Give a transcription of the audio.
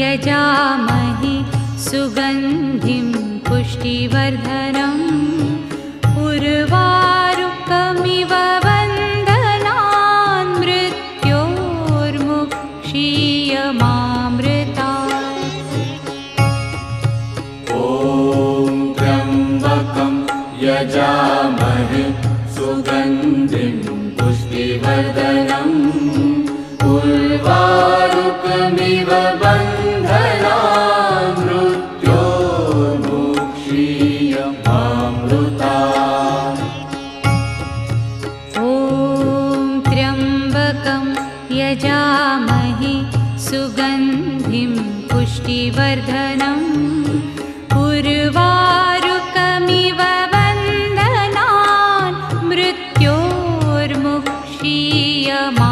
यजामहि सुगन्धिं पुष्टिवर्धनम् उर्वारुकमिव वन्दनान् मृत्योर्मुक्षीयमामृता ॐ त्र्यम्बकं यजामहे सुगन्धिं पुष्टिवर्धनम् मृत्यो ॐ त्र्यम्बकं यजामहि सुगन्धिं पुष्टिवर्धनं। पुर्वारुकमिव वन्दनान् मृत्योर्मुक्षीयमा